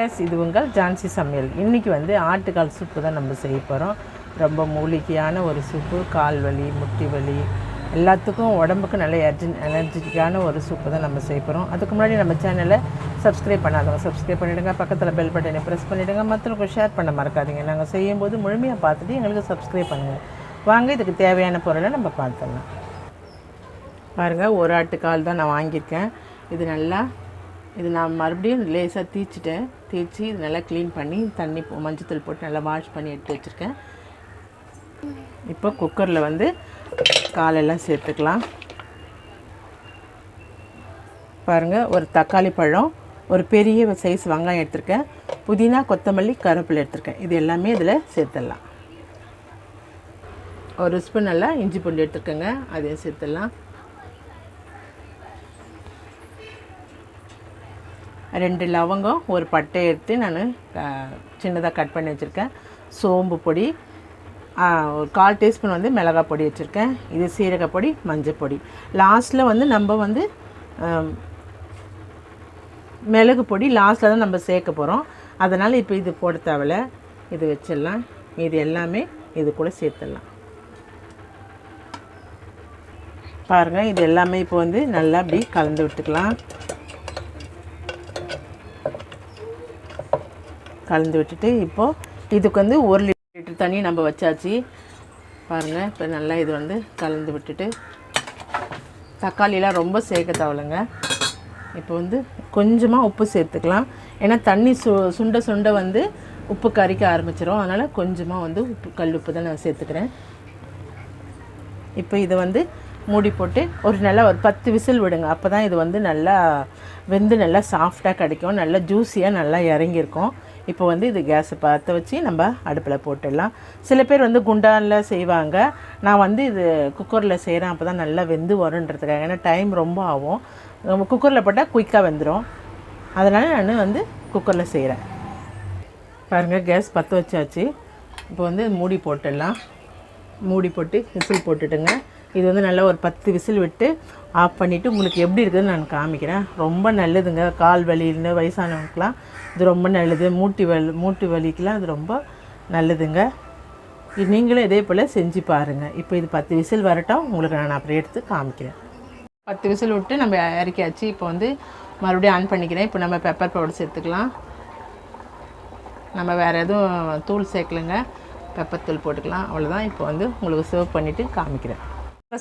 S இது உங்கள் ஜான்சி சமையல். இன்றைக்கி வந்து ஆட்டுக்கால் சூப்பு தான் நம்ம செய்ய போகிறோம் ரொம்ப மூலிகையான ஒரு சூப்பு கால் வலி முட்டி வலி எல்லாத்துக்கும் உடம்புக்கு நல்ல எர்ஜி எனர்ஜிக்கான ஒரு சூப்பு தான் நம்ம செய்ய போகிறோம் அதுக்கு முன்னாடி நம்ம சேனலை சப்ஸ்கிரைப் பண்ணாதவங்க சப்ஸ்கிரைப் பண்ணிவிடுங்க பக்கத்தில் பெல் பட்டனை ப்ரெஸ் பண்ணிவிடுங்க மற்றவங்களுக்கு ஷேர் பண்ண மறக்காதீங்க. நாங்கள் செய்யும்போது முழுமையாக பார்த்துட்டு எங்களுக்கு சப்ஸ்கிரைப் பண்ணுங்கள் வாங்க இதுக்கு தேவையான பொருளை நம்ம பார்த்துடலாம். பாருங்கள் ஒரு ஆட்டுக்கால் தான் நான் வாங்கியிருக்கேன். இது நல்லா இது நான் மறுபடியும் லேசாக தீச்சிட்டேன். தேய்ச்சி இது நல்லா க்ளீன் பண்ணி தண்ணி மஞ்சத்தூள் போட்டு நல்லா வாஷ் பண்ணி எடுத்து வச்சுருக்கேன். இப்போ குக்கரில் வந்து காலெல்லாம் சேர்த்துக்கலாம். பாருங்கள் ஒரு தக்காளி பழம் ஒரு பெரிய சைஸ் வெங்காயம் எடுத்திருக்கேன். புதினா கொத்தமல்லி கருவேப்பிலை எடுத்திருக்கேன். இது எல்லாமே இதில் சேர்த்துடலாம். ஒரு ஸ்பூன் நல்லா இஞ்சி பூண்டு எடுத்துருக்கேங்க. அதையும் சேர்த்துடலாம். ரெண்டு லவங்கம் ஒரு பட்டை எடுத்து நான் சின்னதாக கட் பண்ணி வச்சுருக்கேன். சோம்பு பொடி ஒரு கால் டீஸ்பூன் வந்து மிளகாய் பொடி வச்சுருக்கேன். இது சீரகப்பொடி மஞ்சள் பொடி. லாஸ்ட்டில் வந்து நம்ம வந்து மிளகு பொடி லாஸ்ட்டில் தான் நம்ம சேர்க்க போகிறோம் அதனால் இப்போ இது போட தேவையில்ல. இது வச்சிடலாம். இது எல்லாமே இது கூட சேர்த்துடலாம். பாருங்கள் இது எல்லாமே இப்போ வந்து நல்லா அப்படி கலந்து விட்டுக்கலாம். கலந்து விட்டுட்டு இப்போது இதுக்கு வந்து ஒரு லிட்டர் தண்ணி நம்ம வச்சாச்சு. பாருங்கள் இப்போ நல்லா இது வந்து கலந்து விட்டுட்டு தக்காளிலாம் ரொம்ப சேர்க்க தேவையில்லைங்க இப்போ வந்து கொஞ்சமாக உப்பு சேர்த்துக்கலாம். ஏன்னா தண்ணி சு சுண்ட சுண்ட வந்து உப்பு கறிக்க ஆரம்பிச்சிரும். அதனால் கொஞ்சமாக வந்து உப்பு கல் உப்பு தான் நான் சேர்த்துக்கிறேன். இப்போ இதை வந்து மூடி போட்டு ஒரு நல்லா ஒரு பத்து விசில் விடுங்க. அப்போ தான் இது வந்து நல்லா வெந்து நல்லா சாஃப்டாக கிடைக்கும். நல்லா ஜூஸியாக நல்லா இறங்கியிருக்கும். இப்போ வந்து இது கேஸை பற்ற வச்சு நம்ம அடுப்பில் போட்டுடலாம். சில பேர் வந்து குண்டானில் செய்வாங்க. நான் வந்து இது குக்கரில் செய்கிறேன் அப்போ தான் நல்லா வெந்து வருன்றதுக்காக ஏன்னா டைம் ரொம்ப ஆகும். நம்ம குக்கரில் போட்டால் குயிக்காக வெந்துடும் அதனால் நான் வந்து குக்கரில் செய்கிறேன் பாருங்கள் கேஸ் பற்ற வச்சாச்சு. இப்போ வந்து மூடி போட்டுடலாம். மூடி போட்டு விசில் போட்டுட்டுங்க. இது வந்து நல்லா ஒரு பத்து விசில் விட்டு ஆஃப் பண்ணிவிட்டு உங்களுக்கு எப்படி இருக்குதுன்னு நான் காமிக்கிறேன். ரொம்ப நல்லதுங்க. கால் வலின்னு வயசானவங்களுக்குலாம் இது ரொம்ப நல்லது. மூட்டி வலி மூட்டு வலிக்கெலாம் இது ரொம்ப நல்லதுங்க. இது நீங்களும் இதே போல் செஞ்சு பாருங்கள் இப்போ இது பத்து விசில் வரட்டும். உங்களுக்கு நான் அப்புறம் எடுத்து காமிக்கிறேன். பத்து விசில் விட்டு நம்ம இறக்கியாச்சு இப்போ வந்து மறுபடியும் ஆன் பண்ணிக்கிறேன். இப்போ நம்ம பெப்பர் பவுடர் சேர்த்துக்கலாம். நம்ம வேறு எதுவும் தூள் சேர்க்கலைங்க. பெப்பர் தூள் போட்டுக்கலாம். அவ்வளோதான் இப்போ வந்து உங்களுக்கு சர்வ் பண்ணிவிட்டு காமிக்கிறேன்.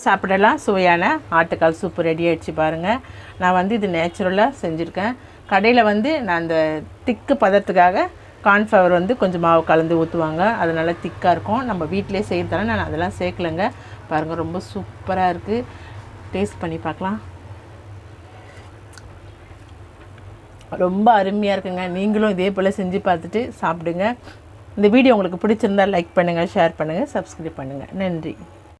சாப்பிடலாம். சுவையான ஆட்டுக்கால் சூப்பு ரெடி ஆகிடுச்சு பாருங்கள் நான் வந்து இது நேச்சுரலாக செஞ்சுருக்கேன். கடையில் வந்து நான் அந்த திக்கு பதத்துக்காக கார்ன்ஃப்ளவர் வந்து கொஞ்சம் மாவு கலந்து ஊற்றுவாங்க அது நல்லா திக்காக இருக்கும். நம்ம வீட்டிலே செய்கிறதால நான் அதெல்லாம் சேர்க்கலைங்க. பாருங்கள் ரொம்ப சூப்பராக இருக்குது டேஸ்ட் பண்ணி பார்க்கலாம். ரொம்ப அருமையாக இருக்குங்க. நீங்களும் இதே போல் செஞ்சு பார்த்துட்டு சாப்பிடுங்க. இந்த வீடியோ உங்களுக்கு பிடிச்சிருந்தா லைக் பண்ணுங்கள் ஷேர் பண்ணுங்கள் சப்ஸ்கிரைப் பண்ணுங்கள் நன்றி.